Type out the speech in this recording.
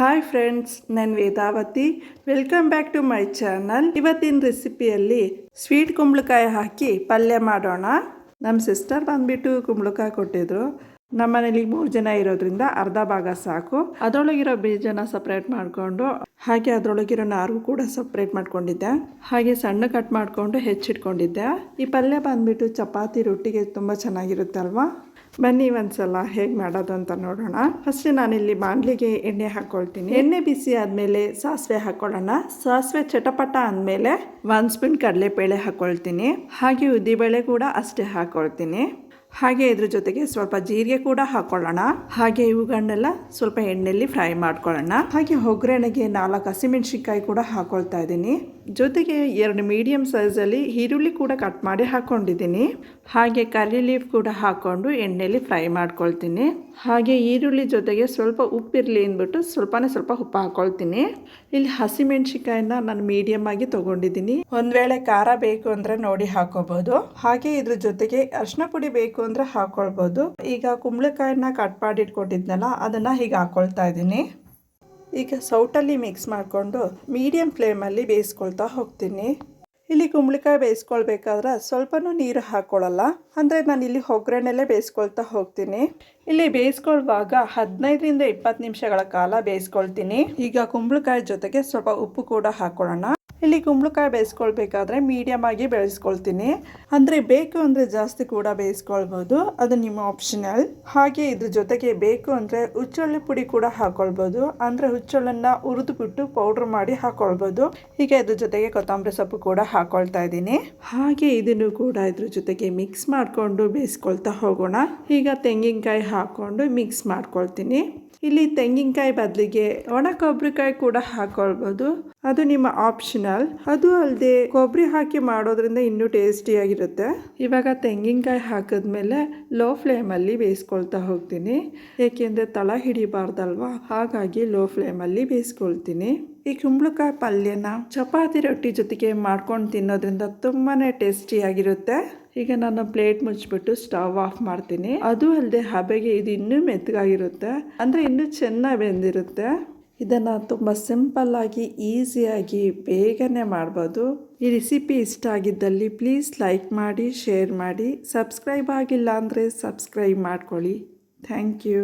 Hi friends ನಾನು Vedavathi. Welcome back to my channel ಇವತ್ತಿನ ರೆಸಿಪಿಯಲ್ಲಿ ಸ್ವೀಟ್ ಕುಂಬಳಕಾಯಿ ಹಾಕಿ ಪಲ್ಯ ಮಾಡೋಣ. ನಮ್ಮ ಸಿಸ್ಟರ್ ಬಂದ್ಬಿಟ್ಟು ಕುಂಬಳಕಾಯಿ ಕೊಟ್ಟಿದ್ರು. ನಮ್ಮ ಮನೇಲಿ ಮೂರು ಜನ ಇರೋದ್ರಿಂದ ಅರ್ಧ ಭಾಗ ಸಾಕು. ಅದರೊಳಗಿರೋ ಬೀಜನ ಸಪ್ರೇಟ್ ಮಾಡಿಕೊಂಡು, ಹಾಗೆ ಅದರೊಳಗಿರೋ ನಾರು ಕೂಡ ಸಪ್ರೇಟ್ ಮಾಡ್ಕೊಂಡಿದ್ದೆ. ಹಾಗೆ ಸಣ್ಣ ಕಟ್ ಮಾಡಿಕೊಂಡು ಹೆಚ್ಚಿಟ್ಕೊಂಡಿದ್ದೆ. ಈ ಪಲ್ಯ ಬಂದ್ಬಿಟ್ಟು ಚಪಾತಿ ರೊಟ್ಟಿಗೆ ತುಂಬ ಚೆನ್ನಾಗಿರುತ್ತೆ ಬನ್ನಿ ಒಂದ್ಸಲ ಹೇಗೆ ಮಾಡೋದು ಅಂತ ನೋಡೋಣ. ಫಸ್ಟ್ ನಾನಿಲ್ಲಿ ಬಾಣಲಿಗೆ ಎಣ್ಣೆ ಹಾಕ್ಕೊಳ್ತೀನಿ ಎಣ್ಣೆ ಬಿಸಿ ಆದಮೇಲೆ ಸಾಸಿವೆ ಹಾಕ್ಕೊಳ್ಳೋಣ ಸಾಸಿವೆ ಚಟಪಟ ಅಂದಮೇಲೆ ಒಂದು ಸ್ಪೂನ್ ಕಡಲೆಬೇಳೆ ಹಾಕ್ಕೊಳ್ತೀನಿ ಹಾಗೆ ಉದ್ದಿಬೇಳೆ ಕೂಡ ಅಷ್ಟೇ ಹಾಕ್ಕೊಳ್ತೀನಿ ಹಾಗೆ ಇದ್ರ ಜೊತೆಗೆ ಸ್ವಲ್ಪ ಜೀರಿಗೆ ಕೂಡ ಹಾಕೊಳ್ಳೋಣ. ಹಾಗೆ ಇವುಗಳನ್ನೆಲ್ಲ ಸ್ವಲ್ಪ ಎಣ್ಣೆಯಲ್ಲಿ ಫ್ರೈ ಮಾಡ್ಕೊಳ್ಳೋಣ. ಹಾಗೆ ಒಗ್ಗರಣೆಗೆ ನಾಲ್ಕು ಹಸಿಮೆಣಸಿನ್ಕಾಯಿ ಕೂಡ ಹಾಕೊಳ್ತಾ ಇದ್ದೀನಿ. ಜೊತೆಗೆ ಎರಡು ಮೀಡಿಯಮ್ ಸೈಜಲ್ಲಿ ಈರುಳ್ಳಿ ಕೂಡ ಕಟ್ ಮಾಡಿ ಹಾಕ್ಕೊಂಡಿದ್ದೀನಿ ಹಾಗೆ ಕರಿ ಲೀಫ್ ಕೂಡ ಹಾಕ್ಕೊಂಡು ಎಣ್ಣೆಯಲ್ಲಿ ಫ್ರೈ ಮಾಡ್ಕೊಳ್ತೀನಿ. ಹಾಗೆ ಈರುಳ್ಳಿ ಜೊತೆಗೆ ಸ್ವಲ್ಪ ಉಪ್ಪಿರಲಿ ಅಂದ್ಬಿಟ್ಟು ಸ್ವಲ್ಪನೇ ಸ್ವಲ್ಪ ಉಪ್ಪು ಹಾಕ್ಕೊಳ್ತೀನಿ ಇಲ್ಲಿ ಹಸಿಮೆಣ್ಸಿಕಾಯಿನ ನಾನು ಮೀಡಿಯಮ್ ಆಗಿ ತೊಗೊಂಡಿದ್ದೀನಿ. ಒಂದು ವೇಳೆ ಖಾರ ಬೇಕು ಅಂದರೆ ನೋಡಿ ಹಾಕೋಬಹುದು ಹಾಗೆ ಇದ್ರ ಜೊತೆಗೆ ಅರ್ಶಿನ ಪುಡಿ ಬೇಕು ಅಂದರೆ ಹಾಕ್ಕೊಳ್ಬೋದು ಈಗ ಕುಂಬಳಕಾಯನ್ನ ಕಟ್ ಮಾಡಿ ಇಟ್ಕೊಂಡಿದ್ನಲ್ಲ ಅದನ್ನು ಹೀಗೆ ಹಾಕ್ಕೊಳ್ತಾ ಇದ್ದೀನಿ. ಈಗ ಸೌಟಲ್ಲಿ ಮಿಕ್ಸ್ ಮಾಡಿಕೊಂಡು ಮೀಡಿಯಮ್ ಫ್ಲೇಮಲ್ಲಿ ಬೇಯಿಸ್ಕೊಳ್ತಾ ಹೋಗ್ತೀನಿ. ಇಲ್ಲಿ ಕುಂಬಳಕಾಯಿ ಬೇಯಿಸ್ಕೊಳ್ಬೇಕಾದ್ರೆ ಸ್ವಲ್ಪನೂ ನೀರು ಹಾಕ್ಕೊಳ್ಳಲ್ಲ ಅಂದರೆ ನಾನು ಇಲ್ಲಿ ಒಗ್ಗರಣೆಲ್ಲೇ ಬೇಯಿಸ್ಕೊಳ್ತಾ ಹೋಗ್ತೀನಿ. ಇಲ್ಲಿ ಬೇಯಿಸ್ಕೊಳ್ಳುವಾಗ ಹದಿನೈದರಿಂದ ಇಪ್ಪತ್ತು ನಿಮಿಷಗಳ ಕಾಲ ಬೇಯಿಸ್ಕೊಳ್ತೀನಿ. ಈಗ ಕುಂಬಳಕಾಯಿ ಜೊತೆಗೆ ಸ್ವಲ್ಪ ಉಪ್ಪು ಕೂಡ ಹಾಕ್ಕೊಳ್ಳೋಣ ಇಲ್ಲಿ ಕುಂಬಳಕಾಯಿ ಬೇಯಿಸ್ಕೊಳ್ಬೇಕಾದ್ರೆ ಮೀಡಿಯಮ್ ಆಗಿ ಬೆಳೆಸ್ಕೊಳ್ತೀನಿ ಅಂದರೆ ಬೇಕು ಅಂದರೆ ಜಾಸ್ತಿ ಕೂಡ ಬೇಯಿಸ್ಕೊಳ್ಬೋದು. ಅದು ನಿಮ್ಮ ಆಪ್ಷನಲ್ ಹಾಗೆ ಇದ್ರ ಜೊತೆಗೆ ಬೇಕು ಅಂದರೆ ಹುಚ್ಚೊಳ್ಳೆ ಪುಡಿ ಕೂಡ ಹಾಕೊಳ್ಬೋದು. ಅಂದರೆ ಹುಚ್ಚೊಳ್ಳನ್ನು ಹುರಿದುಬಿಟ್ಟು ಪೌಡ್ರ್ ಮಾಡಿ ಹಾಕೊಳ್ಬೋದು. ಹೀಗೆ ಇದ್ರ ಜೊತೆಗೆ ಕೊತ್ತಂಬರಿ ಸೊಪ್ಪು ಕೂಡ ಹಾಕೊಳ್ತಾ ಇದ್ದೀನಿ. ಹಾಗೆ ಇದನ್ನು ಕೂಡ ಇದ್ರ ಜೊತೆಗೆ ಮಿಕ್ಸ್ ಮಾಡಿಕೊಂಡು ಬೇಯಿಸ್ಕೊಳ್ತಾ ಹೋಗೋಣ. ಈಗ ತೆಂಗಿನಕಾಯಿ ಹಾಕ್ಕೊಂಡು ಮಿಕ್ಸ್ ಮಾಡ್ಕೊಳ್ತೀನಿ. ಇಲ್ಲಿ ತೆಂಗಿನಕಾಯಿ ಬದಲಿಗೆ ಒಣ ಕೊಬ್ಬರಿಕಾಯಿ ಕೂಡ ಹಾಕೊಳ್ಬೋದು. ಅದು ನಿಮ್ಮ ಆಪ್ಷನಲ್ ಅದು ಅಲ್ಲದೆ ಕೊಬ್ಬರಿ ಹಾಕಿ ಮಾಡೋದ್ರಿಂದ ಇನ್ನೂ ಟೇಸ್ಟಿಯಾಗಿರುತ್ತೆ ಇವಾಗ ತೆಂಗಿನಕಾಯಿ ಹಾಕಿದ್ಮೇಲೆ ಲೋ ಫ್ಲೇಮಲ್ಲಿ ಬೇಯಿಸ್ಕೊಳ್ತಾ ಹೋಗ್ತೀನಿ. ಏಕೆಂದರೆ ತಳ ಹಿಡಿಬಾರ್ದಲ್ವಾ? ಹಾಗಾಗಿ ಲೋ ಫ್ಲೇಮಲ್ಲಿ ಬೇಯಿಸ್ಕೊಳ್ತೀನಿ. ಈ ಕುಂಬಳಕಾಯಿ ಪಲ್ಯನ ಚಪಾತಿ ರೊಟ್ಟಿ ಜೊತೆಗೆ ಮಾಡ್ಕೊಂಡು ತಿನ್ನೋದ್ರಿಂದ ತುಂಬಾ ಟೇಸ್ಟಿಯಾಗಿರುತ್ತೆ ಈಗ ನಾನು ಪ್ಲೇಟ್ ಮುಚ್ಚಿಬಿಟ್ಟು ಸ್ಟವ್ ಆಫ್ ಮಾಡ್ತೀನಿ. ಅದು ಅಲ್ಲದೆ ಹಬೆಗೆ ಇದು ಇನ್ನೂ ಮೆತ್ತಗಾಗಿರುತ್ತೆ. ಅಂದರೆ ಇನ್ನೂ ಚೆನ್ನಾಗಿ ಬೆಂದಿರುತ್ತೆ. ಇದನ್ನು ತುಂಬ ಸಿಂಪಲ್ಲಾಗಿ ಈಸಿಯಾಗಿ ಬೇಗನೆ ಮಾಡ್ಬೋದು. ಈ ರೆಸಿಪಿ ಇಷ್ಟ ಆಗಿದ್ದಲ್ಲಿ ಪ್ಲೀಸ್ ಲೈಕ್ ಮಾಡಿ, ಶೇರ್ ಮಾಡಿ. ಸಬ್ಸ್ಕ್ರೈಬ್ ಆಗಿಲ್ಲ ಅಂದರೆ ಸಬ್ಸ್ಕ್ರೈಬ್ ಮಾಡ್ಕೊಳ್ಳಿ. Thank you.